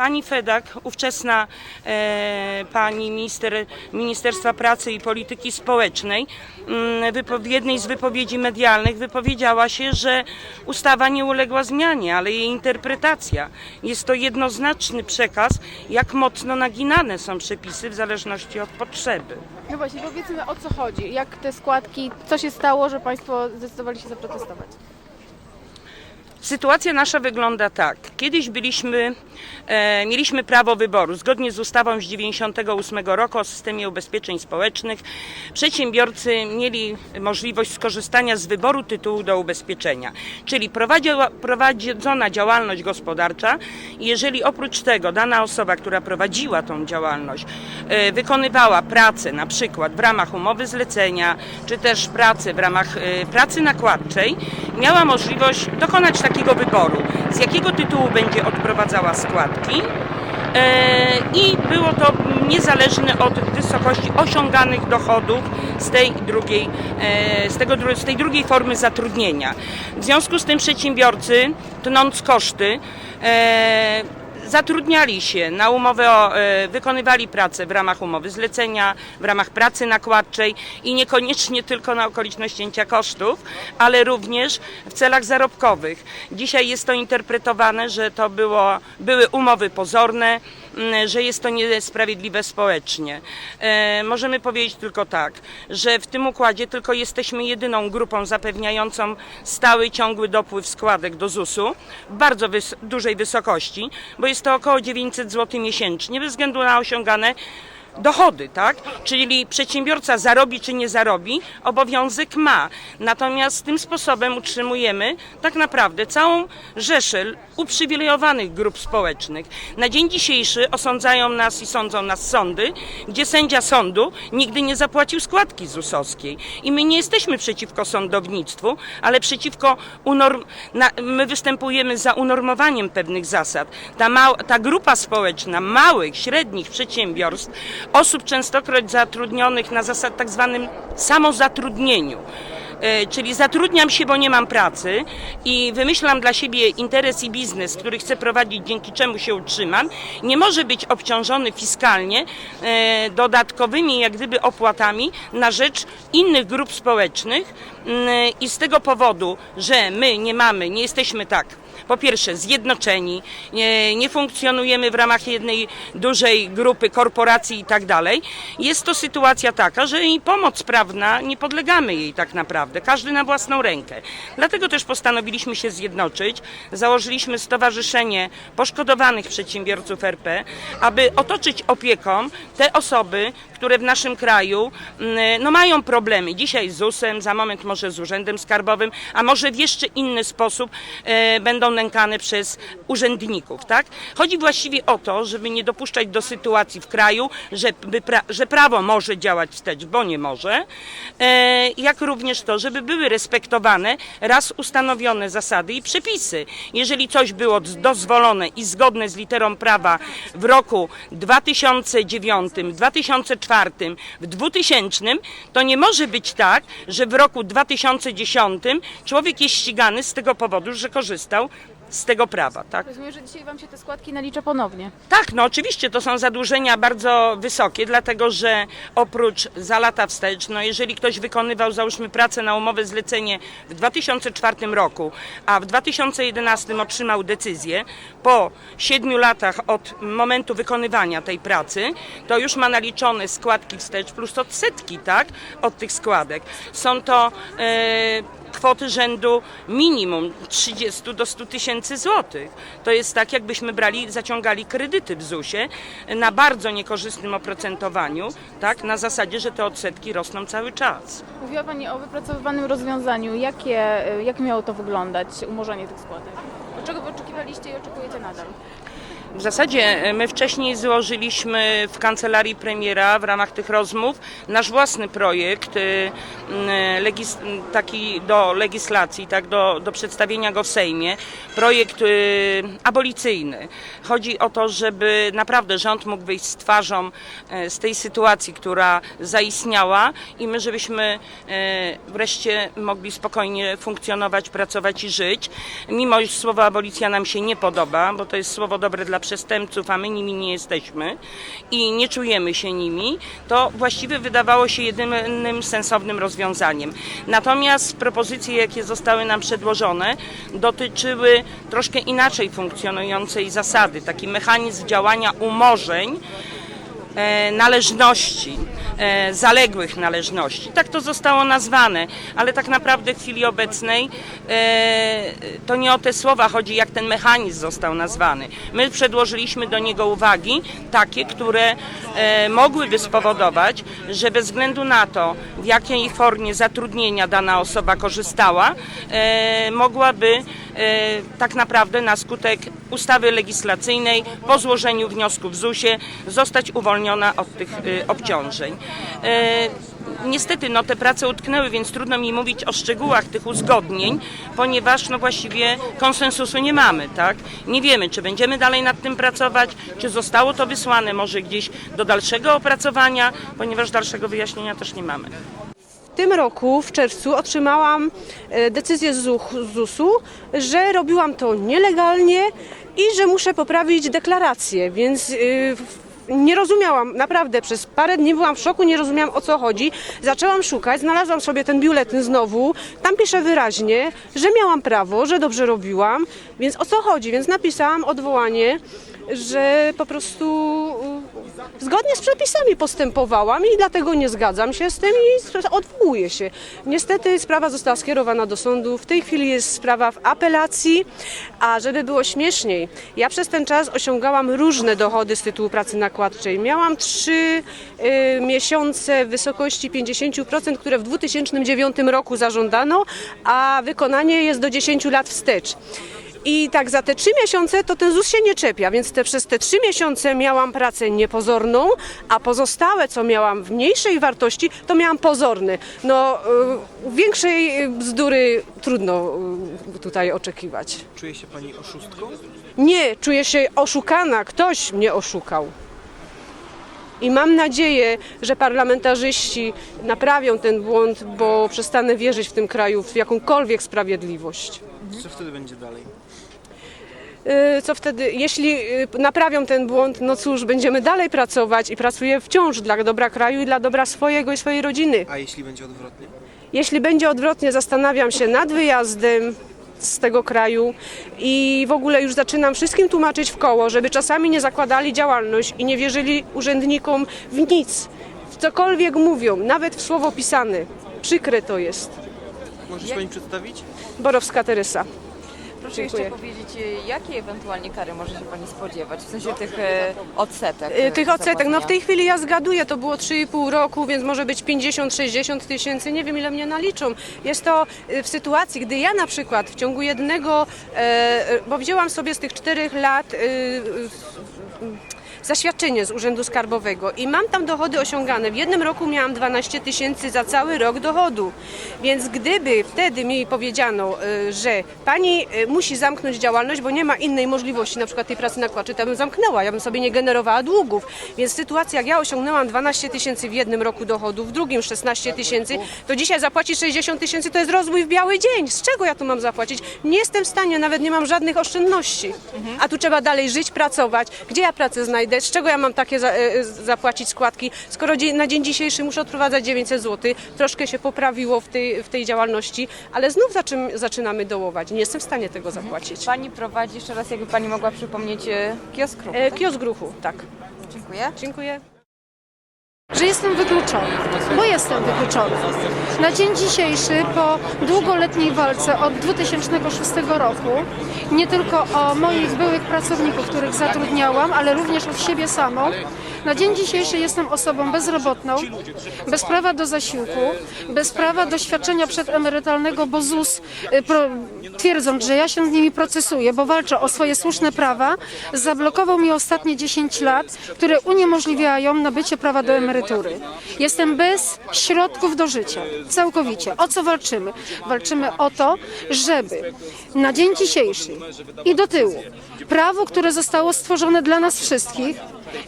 Pani Fedak, ówczesna e, pani minister Ministerstwa Pracy i Polityki Społecznej, mm, w jednej z wypowiedzi medialnych wypowiedziała się, że ustawa nie uległa zmianie, ale jej interpretacja. Jest to jednoznaczny przekaz, jak mocno naginane są przepisy w zależności od potrzeby. No właśnie, powiedzmy o co chodzi. Jak te składki, co się stało, że Państwo zdecydowali się zaprotestować? Sytuacja nasza wygląda tak. Kiedyś byliśmy, e, mieliśmy prawo wyboru. Zgodnie z ustawą z 98 roku o systemie ubezpieczeń społecznych przedsiębiorcy mieli możliwość skorzystania z wyboru tytułu do ubezpieczenia. Czyli prowadzona działalność gospodarcza, jeżeli oprócz tego dana osoba, która prowadziła tą działalność, e, wykonywała pracę na przykład w ramach umowy zlecenia, czy też pracę w ramach e, pracy nakładczej, miała możliwość dokonać takiego wyboru, z jakiego tytułu będzie odprowadzała składki. E, I było to niezależne od wysokości osiąganych dochodów z tej drugiej, e, z, tego, z tej drugiej formy zatrudnienia. W związku z tym przedsiębiorcy, tnąc koszty, e, zatrudniali się na umowę, o, e, wykonywali pracę w ramach umowy zlecenia, w ramach pracy nakładczej i niekoniecznie tylko na okoliczność cięcia kosztów, ale również w celach zarobkowych. Dzisiaj jest to interpretowane, że to było, były umowy pozorne, że jest to niesprawiedliwe społecznie. E, możemy powiedzieć tylko tak, że w tym układzie tylko jesteśmy jedyną grupą zapewniającą stały, ciągły dopływ składek do ZUS-u w bardzo wys- dużej wysokości, bo jest to około 900 zł miesięcznie, bez względu na osiągane dochody, tak? Czyli przedsiębiorca zarobi czy nie zarobi, obowiązek ma. Natomiast tym sposobem utrzymujemy tak naprawdę całą rzeszę uprzywilejowanych grup społecznych. Na dzień dzisiejszy osądzają nas i sądzą nas sądy, gdzie sędzia sądu nigdy nie zapłacił składki ZUS-owskiej. I my nie jesteśmy przeciwko sądownictwu, ale przeciwko unorm... my występujemy za unormowaniem pewnych zasad. Ta, ta grupa społeczna małych, średnich przedsiębiorstw, osób częstokroć zatrudnionych na zasad tak zwanym samozatrudnieniu. E, Czyli zatrudniam się, bo nie mam pracy i wymyślam dla siebie interes i biznes, który chcę prowadzić, dzięki czemu się utrzymam, nie może być obciążony fiskalnie e, dodatkowymi jak gdyby opłatami na rzecz innych grup społecznych Mm, i z tego powodu, że my nie mamy, nie jesteśmy tak po pierwsze zjednoczeni, nie, nie funkcjonujemy w ramach jednej dużej grupy korporacji i tak dalej. Jest to sytuacja taka, że i pomoc prawna nie podlegamy jej tak naprawdę, każdy na własną rękę. Dlatego też postanowiliśmy się zjednoczyć, założyliśmy Stowarzyszenie Poszkodowanych Przedsiębiorców RP, aby otoczyć opieką te osoby, które w naszym kraju mm, no, mają problemy. Dzisiaj z ZUS-em, za moment może z Urzędem Skarbowym, a może w jeszcze inny sposób e, będą nękane przez urzędników. Tak? Chodzi właściwie o to, żeby nie dopuszczać do sytuacji w kraju, że, by pra, że prawo może działać wstecz, bo nie może, e, jak również to, żeby były respektowane raz ustanowione zasady i przepisy. Jeżeli coś było dozwolone i zgodne z literą prawa w roku 2009, 2004, w 2000, to nie może być tak, że w roku 2010 człowiek jest ścigany z tego powodu, że korzystał z tego prawa, tak? Rozumiem, że dzisiaj Wam się te składki nalicza ponownie. Tak, no oczywiście to są zadłużenia bardzo wysokie, dlatego że oprócz za lata wstecz, no jeżeli ktoś wykonywał załóżmy pracę na umowę zlecenie w 2004 roku, a w 2011 otrzymał decyzję po siedmiu latach od momentu wykonywania tej pracy, to już ma naliczone składki wstecz plus odsetki, tak, od tych składek. Są to e, kwoty rzędu minimum 30 do 100 tysięcy złotych. To jest tak, jakbyśmy brali, zaciągali kredyty w ZUS-ie na bardzo niekorzystnym oprocentowaniu, tak, na zasadzie, że te odsetki rosną cały czas. Mówiła Pani o wypracowywanym rozwiązaniu. Jakie, jak miało to wyglądać, umorzenie tych składek? Czego oczekiwaliście i oczekujecie nadal? W zasadzie e, my wcześniej złożyliśmy w kancelarii premiera w ramach tych rozmów nasz własny projekt e, m, taki do legislacji, tak, do, do przedstawienia go w Sejmie. Projekt e, abolicyjny. Chodzi o to, żeby naprawdę rząd mógł wyjść z twarzą e, z tej sytuacji, która zaistniała i my, żebyśmy e, wreszcie mogli spokojnie funkcjonować, pracować i żyć. Mimo iż słowo abolicja nam się nie podoba, bo to jest słowo dobre dla przestępców, a my nimi nie jesteśmy i nie czujemy się nimi, to właściwie wydawało się jedynym sensownym rozwiązaniem. Natomiast propozycje, jakie zostały nam przedłożone, dotyczyły troszkę inaczej funkcjonującej zasady, taki mechanizm działania umorzeń, e, należności, zaległych należności. Tak to zostało nazwane, ale tak naprawdę w chwili obecnej e, to nie o te słowa chodzi, jak ten mechanizm został nazwany. My przedłożyliśmy do niego uwagi takie, które e, mogłyby spowodować, że bez względu na to, w jakiej formie zatrudnienia dana osoba korzystała, e, mogłaby e, tak naprawdę na skutek ustawy legislacyjnej po złożeniu wniosku w ZUS-ie zostać uwolniona od tych e, obciążeń. E, Niestety no, te prace utknęły, więc trudno mi mówić o szczegółach tych uzgodnień, ponieważ no, właściwie konsensusu nie mamy. Tak? Nie wiemy, czy będziemy dalej nad tym pracować, czy zostało to wysłane może gdzieś do dalszego opracowania, ponieważ dalszego wyjaśnienia też nie mamy. W tym roku, w czerwcu, otrzymałam e, decyzję z ZUS-u, że robiłam to nielegalnie i że muszę poprawić deklarację, więc w- nie rozumiałam, naprawdę przez parę dni byłam w szoku, nie rozumiałam o co chodzi. Zaczęłam szukać, znalazłam sobie ten biuletyn znowu. Tam pisze wyraźnie, że miałam prawo, że dobrze robiłam, więc o co chodzi? Więc napisałam odwołanie, że po prostu zgodnie z przepisami postępowałam i dlatego nie zgadzam się z tym i odwołuję się. Niestety sprawa została skierowana do sądu. W tej chwili jest sprawa w apelacji, a żeby było śmieszniej, ja przez ten czas osiągałam różne dochody z tytułu pracy nakładczej. Miałam trzy y, miesiące w wysokości 50%, które w 2009 roku zażądano, a wykonanie jest do 10 lat wstecz. I tak za te trzy miesiące to ten ZUS się nie czepia, więc te, przez te trzy miesiące miałam pracę niepozorną, a pozostałe, co miałam w mniejszej wartości, to miałam pozorne. No, y, większej bzdury trudno y, tutaj oczekiwać. Czuje się Pani oszustką? Nie, czuję się oszukana, ktoś mnie oszukał. I mam nadzieję, że parlamentarzyści naprawią ten błąd, bo przestanę wierzyć w tym kraju w jakąkolwiek sprawiedliwość. Co wtedy będzie dalej? Y, co wtedy, jeśli y, naprawią ten błąd, no cóż, będziemy dalej pracować i pracuję wciąż dla dobra kraju i dla dobra swojego i swojej rodziny. A jeśli będzie odwrotnie? Jeśli będzie odwrotnie, zastanawiam się nad wyjazdem z tego kraju i w ogóle już zaczynam wszystkim tłumaczyć w koło, żeby czasami nie zakładali działalność i nie wierzyli urzędnikom w nic, w cokolwiek mówią, nawet w słowo pisane. Przykre to jest. Może się Pani przedstawić? Borowska Teresa. Proszę Dziękuję. jeszcze powiedzieć, e, jakie ewentualnie kary może się Pani spodziewać, w sensie tych e, odsetek? E, Tych odsetek, no w tej chwili ja zgaduję, to było 3,5 roku, więc może być 50-60 tysięcy, nie wiem ile mnie naliczą. Jest to w sytuacji, gdy ja na przykład w ciągu jednego, e, e, bo wzięłam sobie z tych czterech lat zaświadczenie z Urzędu Skarbowego i mam tam dochody osiągane. W jednym roku miałam 12 tysięcy za cały rok dochodu. Więc gdyby wtedy mi powiedziano, y, że pani y, musi zamknąć działalność, bo nie ma innej możliwości, na przykład tej pracy nakładczej, to ja bym zamknęła, ja bym sobie nie generowała długów. Więc sytuacja, jak ja osiągnęłam 12 tysięcy w jednym roku dochodu, w drugim 16 tysięcy, to dzisiaj zapłacić 60 tysięcy to jest rozwój w biały dzień. Z czego ja tu mam zapłacić? Nie jestem w stanie, nawet nie mam żadnych oszczędności. A tu trzeba dalej żyć, pracować. Gdzie ja pracę znajdę? Z czego ja mam takie za, e, zapłacić składki? Skoro dzie- na dzień dzisiejszy muszę odprowadzać 900 zł, troszkę się poprawiło w tej, w tej działalności, ale znów zaczym, zaczynamy dołować. Nie jestem w stanie tego zapłacić. Pani prowadzi, jeszcze raz jakby Pani mogła przypomnieć, e, kiosk ruchu, E, tak? kiosk gruchu, tak. Dziękuję. Dziękuję. Że jestem wykluczony, bo jestem wykluczony. Na dzień dzisiejszy, po długoletniej walce od 2006 roku, nie tylko o moich byłych pracowników, których zatrudniałam, ale również od siebie samą, na dzień dzisiejszy jestem osobą bezrobotną, bez prawa do zasiłku, bez prawa do świadczenia przedemerytalnego, bo ZUS, y, twierdząc, że ja się z nimi procesuję, bo walczę o swoje słuszne prawa, zablokował mi ostatnie 10 lat, które uniemożliwiają nabycie prawa do emerytury. Jestem bez środków do życia, całkowicie. O co walczymy? Walczymy o to, żeby na dzień dzisiejszy i do tyłu prawo, które zostało stworzone dla nas wszystkich,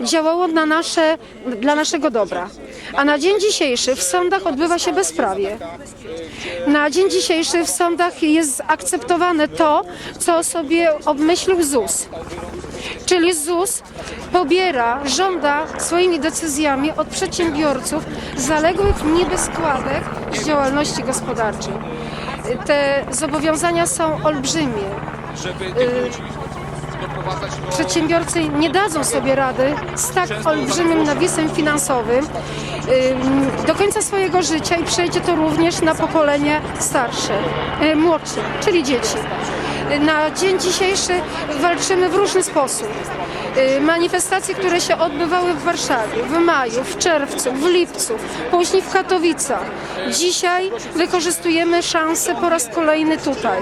działało na nasze, dla naszego dobra. A na dzień dzisiejszy w sądach odbywa się bezprawie. Na dzień dzisiejszy w sądach jest akceptowane to, co sobie obmyślił ZUS. Czyli ZUS pobiera, żąda swoimi decyzjami od przedsiębiorców zaległych niby składek z działalności gospodarczej. Te zobowiązania są olbrzymie. Przedsiębiorcy nie dadzą sobie rady z tak olbrzymim nawisem finansowym ym, do końca swojego życia i przejdzie to również na pokolenie starsze, y, młodsze, czyli dzieci. Na dzień dzisiejszy walczymy w różny sposób. Y, Manifestacje, które się odbywały w Warszawie w maju, w czerwcu, w lipcu, później w Katowicach. Dzisiaj wykorzystujemy szansę po raz kolejny tutaj.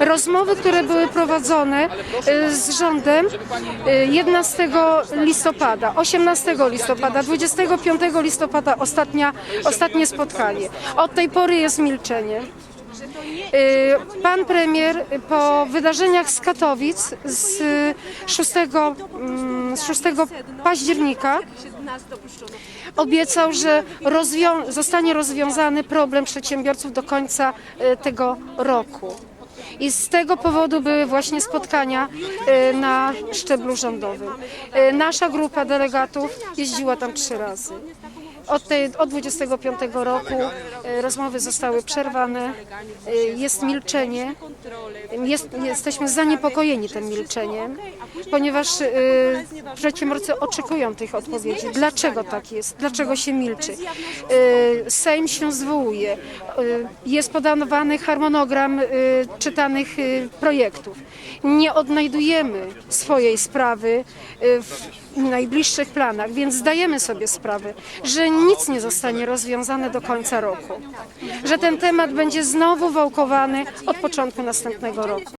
Rozmowy, które były prowadzone y, z rządem y, 11 listopada, 18 listopada, 25 listopada ostatnia, ostatnie spotkanie. Od tej pory jest milczenie. Y, Pan premier po wydarzeniach z Katowic z 6, mm, z 6 października obiecał, że rozwią- zostanie rozwiązany problem przedsiębiorców do końca y, tego roku. I z tego powodu były właśnie spotkania y, na szczeblu rządowym. Nasza grupa delegatów jeździła tam trzy razy. Od, od 25 roku e, rozmowy zostały przerwane, e, jest milczenie. Jest, jesteśmy zaniepokojeni tym milczeniem, ponieważ e, przedsiębiorcy oczekują tych odpowiedzi. Dlaczego tak jest? Dlaczego się milczy? Sejm się zwołuje. Jest podawany harmonogram czytanych projektów. Nie odnajdujemy swojej sprawy w najbliższych planach, więc zdajemy sobie sprawę, że nic nie zostanie rozwiązane do końca roku. Że ten temat będzie znowu wałkowany od początku następnego roku.